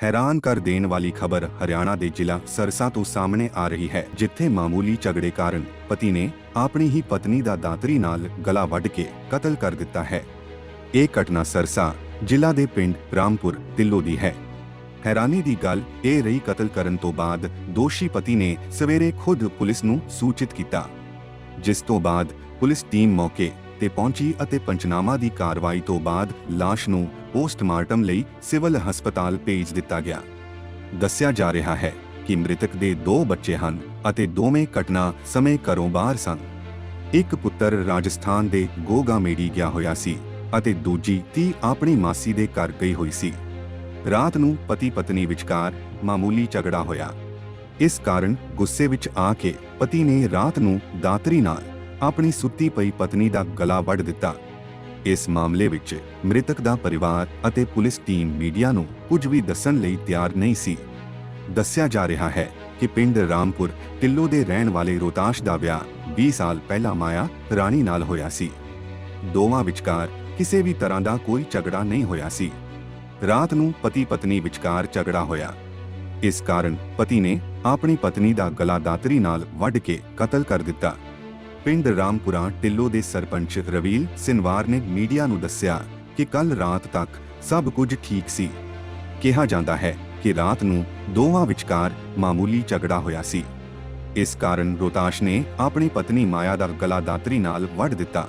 ਹੈਰਾਨ ਕਰ ਦੇਣ ਵਾਲੀ ਖਬਰ ਹਰਿਆਣਾ ਦੇ ਜ਼ਿਲ੍ਹਾ ਸਰਸਾ ਤੋਂ ਸਾਹਮਣੇ ਆ ਰਹੀ ਹੈ, ਜਿੱਥੇ ਮਾਮੂਲੀ ਝਗੜੇ ਕਾਰਨ ਪਤੀ ਨੇ ਆਪਣੀ ਹੀ ਪਤਨੀ ਦਾ ਦਾਤਰੀ ਨਾਲ ਗਲਾ ਵੱਢ ਕੇ ਕਤਲ ਕਰ ਦਿੱਤਾ ਹੈ। ਇਹ ਘਟਨਾ ਸਰਸਾ ਜ਼ਿਲ੍ਹਾ ਦੇ ਪਿੰਡ ਰਾਮਪੁਰ, ਤਿੱਲੋ ਦੀ ਹੈ। ਹੈਰਾਨੀ ਦੀ ਗੱਲ ਇਹ ਰਹੀ ਕਤਲ ਕਰਨ ਤੋਂ ਬਾਅਦ ਦੋਸ਼ੀ ਪਤੀ ਨੇ ਸਵੇਰੇ ਖੁਦ ਪੁਲਿਸ ਨੂੰ ਸੂਚਿਤ ਕੀਤਾ, ਜਿਸ ਤੋਂ ਬਾਅਦ ਪੁਲਿਸ ਟੀਮ ਮੌਕੇ ਤੇ ਪਹੁੰਚੀ ਅਤੇ ਪੰਚਨਾਮਾ ਦੀ ਕਾਰਵਾਈ ਤੋਂ ਬਾਅਦ ਲਾਸ਼ ਨੂੰ ਪੋਸਟਮਾਰਟਮ ਲਈ ਸਿਵਲ ਹਸਪਤਾਲ ਭੇਜ ਦਿੱਤਾ ਗਿਆ। ਦੱਸਿਆ ਜਾ ਰਿਹਾ ਹੈ ਕਿ ਮ੍ਰਿਤਕ ਦੇ ਦੋ ਬੱਚੇ ਹਨ ਅਤੇ ਦੋਵੇਂ ਘਟਨਾ ਸਮੇਂ ਘਰੋਂ ਬਾਹਰ ਸਨ। ਇੱਕ ਪੁੱਤਰ ਰਾਜਸਥਾਨ ਦੇ ਗੋਗਾਮੇੜੀ ਗਿਆ ਹੋਇਆ ਸੀ ਅਤੇ ਦੂਜੀ ਧੀ ਆਪਣੀ ਮਾਸੀ ਦੇ ਘਰ ਗਈ ਹੋਈ ਸੀ। ਰਾਤ ਨੂੰ ਪਤੀ ਪਤਨੀ ਵਿਚਕਾਰ ਮਾਮੂਲੀ ਝਗੜਾ ਹੋਇਆ। ਇਸ ਕਾਰਨ ਗੁੱਸੇ ਵਿੱਚ ਆ ਕੇ ਪਤੀ ਨੇ ਰਾਤ ਨੂੰ ਦਾਤਰੀ ਨਾਲ ਆਪਣੀ ਸੁੱਤੀ ਪਈ ਪਤਨੀ ਦਾ ਗਲਾ ਵੱਢ ਦਿੱਤਾ। ਇਸ ਮਾਮਲੇ ਵਿੱਚ ਮ੍ਰਿਤਕ ਦਾ ਪਰਿਵਾਰ ਅਤੇ ਪੁਲਿਸ ਟੀਮ ਮੀਡੀਆ ਨੂੰ ਕੁਝ ਵੀ ਦੱਸਣ ਲਈ ਤਿਆਰ ਨਹੀਂ ਸੀ। ਦੱਸਿਆ ਜਾ ਰਿਹਾ ਹੈ ਕਿ ਪਿੰਡ ਰਾਮਪੁਰ ਟਿੱਲੋ ਦੇ ਰਹਿਣ ਵਾਲੇ ਰੋਤਾਸ਼ ਦਾ ਵਿਆਹ 20 ਸਾਲ ਪਹਿਲਾਂ ਮਾਇਆ ਰਾਣੀ ਨਾਲ ਹੋਇਆ ਸੀ। ਦੋਵਾਂ ਵਿਚਕਾਰ ਕਿਸੇ ਵੀ ਤਰ੍ਹਾਂ ਦਾ ਕੋਈ ਝਗੜਾ ਨਹੀਂ ਹੋਇਆ ਸੀ। ਰਾਤ ਨੂੰ ਪਤੀ ਪਤਨੀ ਵਿਚਕਾਰ ਝਗੜਾ ਹੋਇਆ। ਇਸ ਕਾਰਨ ਪਤੀ ਨੇ ਆਪਣੀ ਪਤਨੀ ਦਾ ਗਲਾ ਦਾਤਰੀ ਨਾਲ ਵੱਢ ਕੇ ਕਤਲ ਕਰ ਦਿੱਤਾ। ਪਿੰਡ ਰਾਮਪੁਰਾ ਟਿੱਲੋ ਦੇ ਸਰਪੰਚ ਰਵੀਲ ਸਿਨਵਾਰ ਨੇ ਮੀਡੀਆ ਨੂੰ ਦੱਸਿਆ ਕਿ ਕੱਲ ਰਾਤ ਤੱਕ ਸਭ ਕੁਝ ਠੀਕ ਸੀ। ਕਿਹਾ ਜਾਂਦਾ ਹੈ ਕਿ ਰਾਤ ਨੂੰ ਦੋਵਾਂ ਵਿਚਕਾਰ ਮਾਮੂਲੀ ਝਗੜਾ ਹੋਇਆ ਸੀ। ਇਸ ਕਾਰਨ ਰੋਤਾਸ਼ ਨੇ ਆਪਣੀ ਪਤਨੀ ਮਾਇਆ ਦਾ ਗਲਾ ਦਾਤਰੀ ਨਾਲ ਵੱਢ ਦਿੱਤਾ।